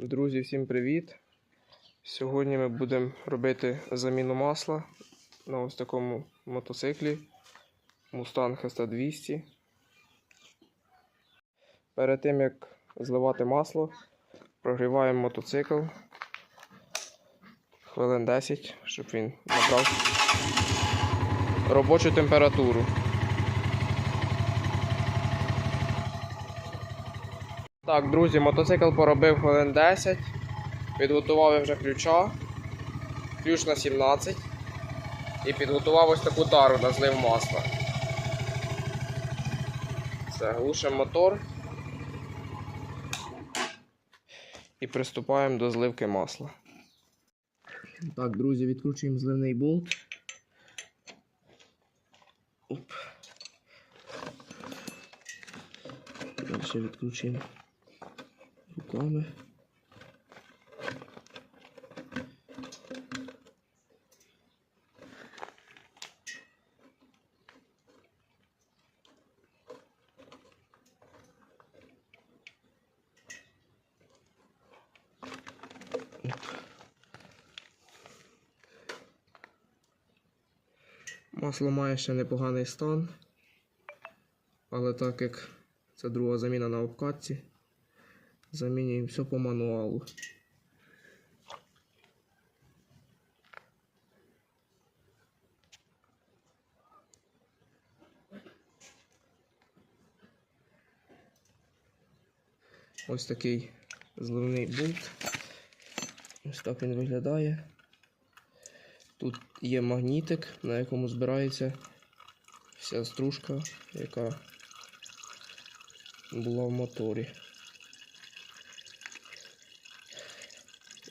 Друзі, всім привіт! Сьогодні ми будемо робити заміну масла на ось такому мотоциклі Mustang ST200. Перед тим як зливати масло, прогріваємо мотоцикл хвилин 10, щоб він набрав робочу температуру. Так, друзі, мотоцикл поробив хвилин 10. Підготував я вже ключа. Ключ на 17. І підготував ось таку тару на злив масла. Все, глушимо мотор. І приступаємо до зливки масла. Так, друзі, відкручуємо зливний болт. Оп. Далі відкручуємо руками. Масло має ще непоганий стан, але так як це друга заміна на обкатці, замінюємо все по мануалу. Ось такий зливний болт. Ось так він виглядає. Тут є магнітик, на якому збирається вся стружка, яка була в моторі.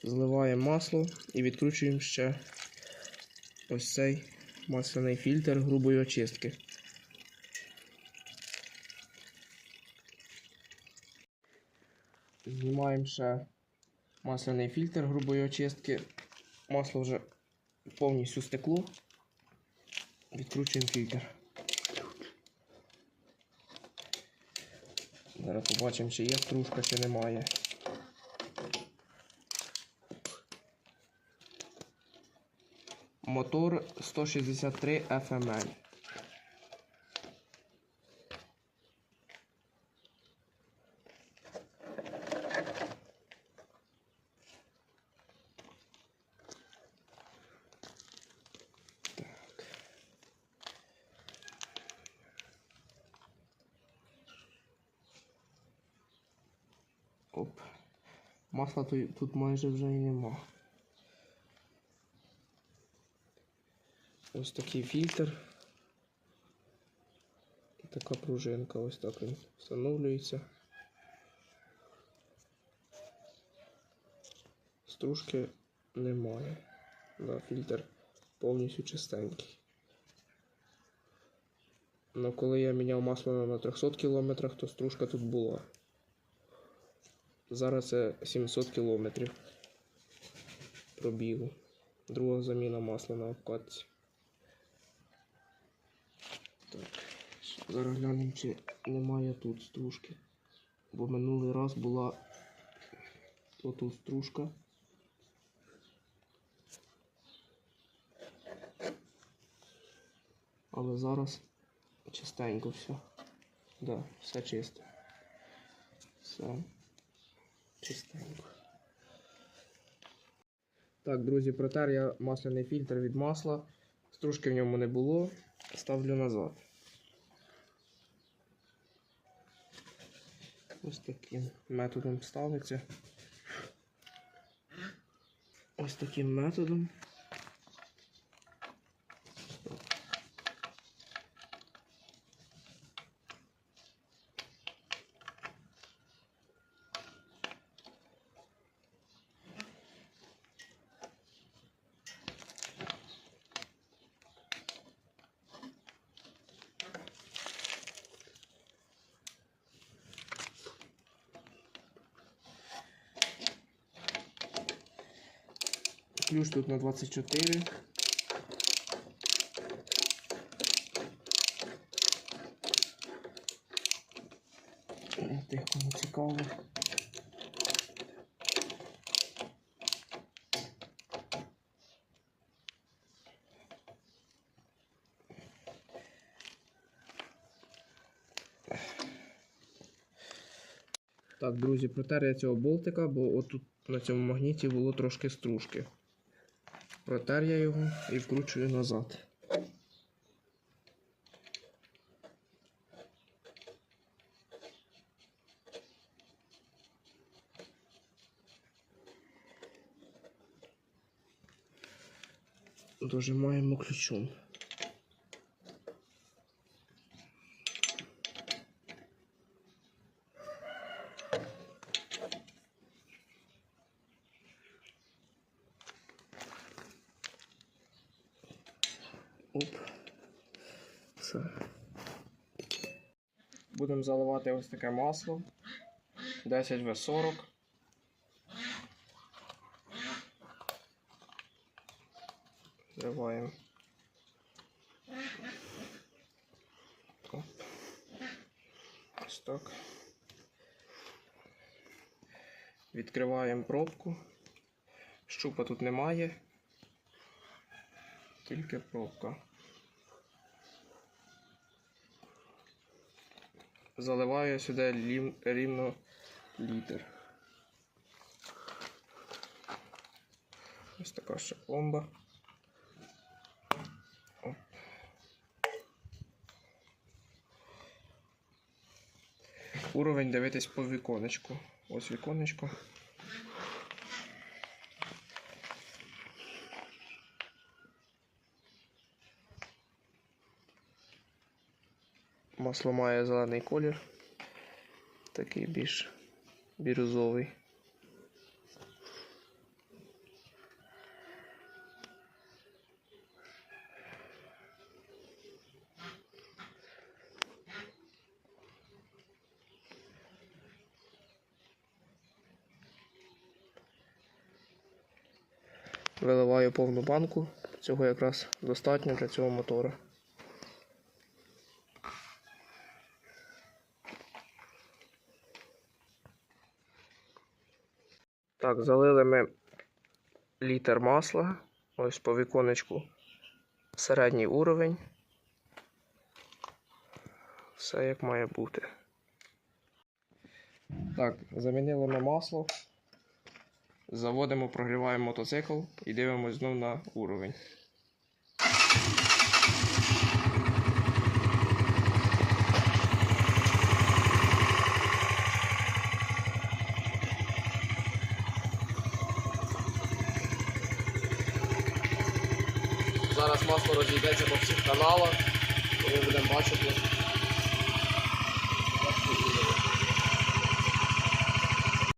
Зливаємо масло і відкручуємо ще ось цей масляний фільтр грубої очистки. Знімаємо ще масляний фільтр грубої очистки. Масло вже повністю стекло. Відкручуємо фільтр. Зараз побачимо, чи є стружка, чи немає. Мотор 163 FML. Оп. Масла тут, майже вже і нема. Ось такий фільтр. І така пружинка, ось так він встановлюється. Стружки немає. Да, фільтр повністю чистенький. Ну коли я міняв масло на 300 км, то стружка тут була. Зараз це 700 кілометрів пробігу. Друга заміна масла на обкатці. Зараз глянемо, чи немає тут стружки. Бо минулий раз була отут стружка. Але зараз чистенько все. Да, все чисто. Все чистенько. Так, друзі, протер я масляний фільтр від масла. Стружки в ньому не було. Ставлю назад. Ось таким методом ставиться. Ось таким методом. Аркадіуш тут на 24. Тих, кому цікаво. Так, друзі, протер я цього болтика, бо отут на цьому магніті було трошки стружки. Протер я його і вкручую назад. Дожимаємо ключом. Все. Будемо заливати ось таке масло. 10 В40. Зриваємо. Оп. Ось так. Відкриваємо пробку. Щупа тут немає. Тільки пробка. Заливаю сюди рівно літр. Ось така ще пломба. Уровень дивитись по віконечку. Ось віконечко. Масло має зелений колір. Такий більш бірюзовий. Виливаю повну банку. Цього якраз достатньо для цього мотора. Так, залили ми літр масла. Ось по віконечку середній уровень. Все як має бути. Так, замінили ми масло. Заводимо, прогріваємо мотоцикл і дивимось знов на уровень. Зараз масло розійдеться по всіх каналах, і ми будемо бачити,